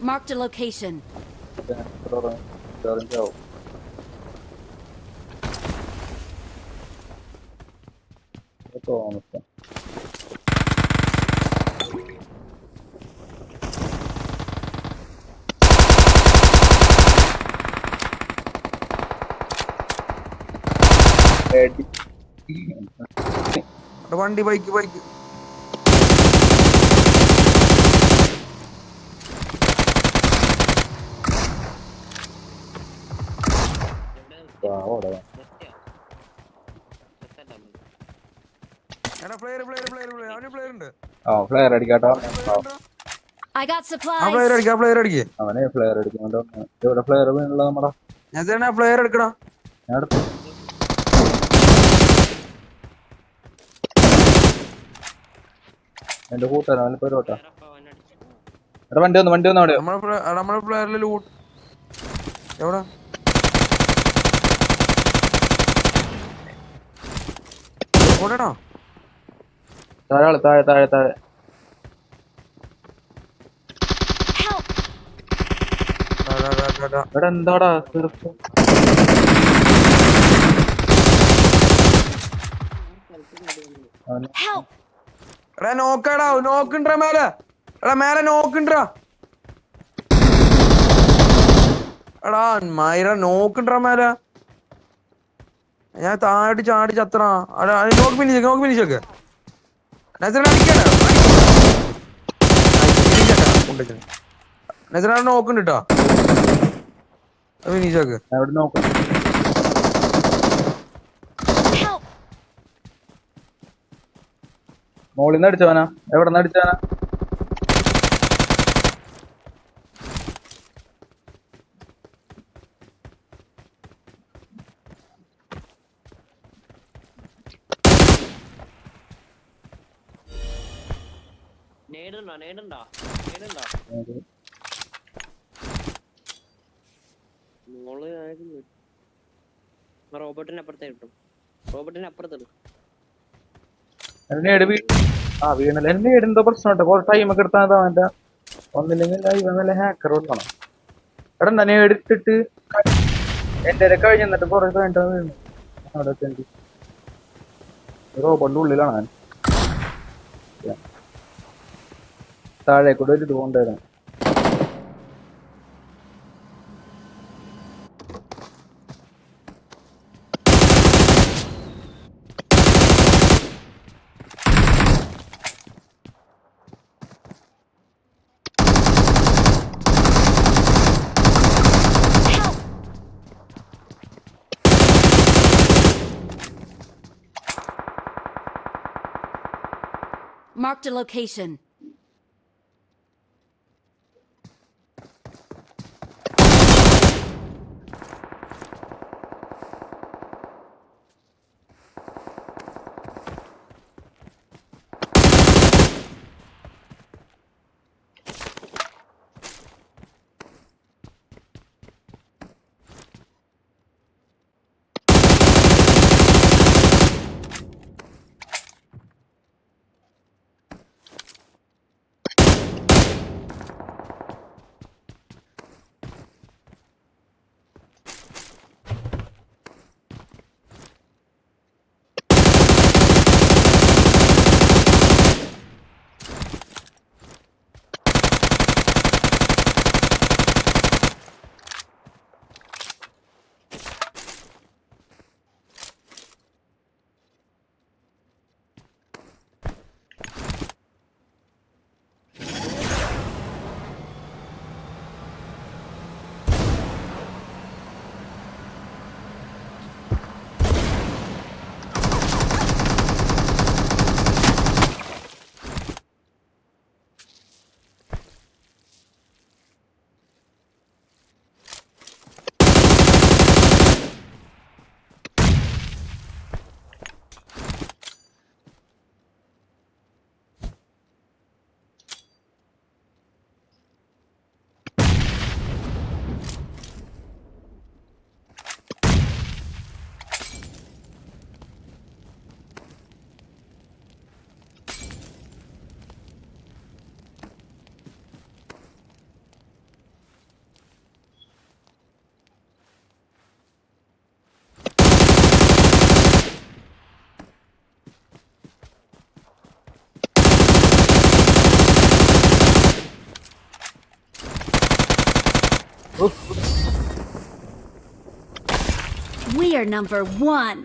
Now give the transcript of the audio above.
Marked a location. ആവും Thomas എടി. അവിടെ വണ്ടി ബൈക്ക് ബൈക്ക് പാവോടാ. എടാ പ്ലെയർ പ്ലെയർ പ്ലെയർ പ്ലെയർ അവന് പ്ലെയർ ഉണ്ട്. ആ ഫ്ലെയർ അടിക്കാട്ടോ. I got ആ supplies. പ്ലെയർ അടിക്കുക പ്ലെയർ അടിക്കേ. അവനെ ഫ്ലെയർ അടിക്കുന്നുണ്ട്? ഇവിടെ ഫ്ലെയർ വീണുള്ള നമ്മടെ. ഞാൻ തന്നെ പ്ലെയർ എടുക്കണം? ഞാൻ എടുത്തു. എന്റെ കൂട്ടുകാരൻ അവനെ പോരോട്ടാ എടാ വണ്ടി വന്നു വണ്ടി വന്നു അവിടെ. നമ്മളെ പ്ലെയറിൽ ലൂട്ട് എവിടെ? ഓടണോ താഴെ താഴെ താഴെ താഴെ. ഇവിടെ എടാ എന്താടാ എടാ നോക്കടാ നോക്കണ്ടാ മേലെ? എടാ മേലെ നോക്കണ്ടാ? എടാ മൈര നോക്കണ്ടാ മേലെ? ഞാൻ താഴോട്ട് ചാടി ചത്ര നോക്ക് ഫിനിഷ് നോക്ക് ഫിനിഷ് ഒക്കെ നസറാണ് കേട്ടോ ഫിനിഷ് Help! അടിച്ചവനാ? എവിടെ നിന്ന് അടിച്ചവനാ? നേടുണ്ടോ നേടുണ്ടോ നേടുണ്ടോ മോൾ ആയിരുന്നു അപ്പുറത്തേ കിട്ടും ആ വീണല്ല. പ്രശ്നമുണ്ട്. കുറച്ച് ടൈം ഒക്കെ എടുത്താൽ അവന്റെ ഒന്നില്ലെങ്കിൽ ഇവൻ നല്ല ഹാക്കർ കൊടുക്കണം. എടാ തന്നെ എടുത്തിട്ട് എന്റെ കുറെ കഴിഞ്ഞിട്ട് വീണു അവിടെ എത്തി. റോബോട്ടിന്റെ ഉള്ളിലാണ് ഞാൻ താഴെ കൂടെ ഒരു കൊണ്ടുവരാം Marked a location. We are number one.